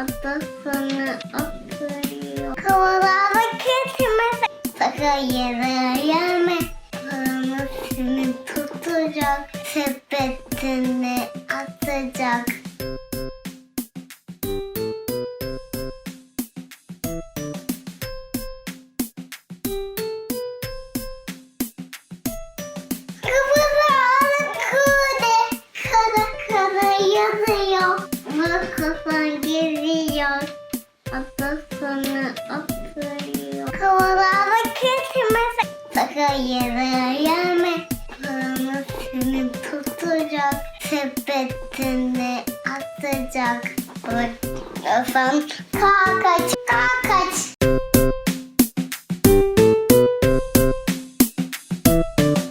Atasını atıyor. Kovalarda kesmez. Sakın yere yeme. Paranı seni tutacak. Sepetine atacak. Yanıyor. Makasın geziyor. Atasını atıyor. Kovalarda kesmez. Sakın yere yeme. Paranı tutacak. Sepetine atacak. Efendim kaka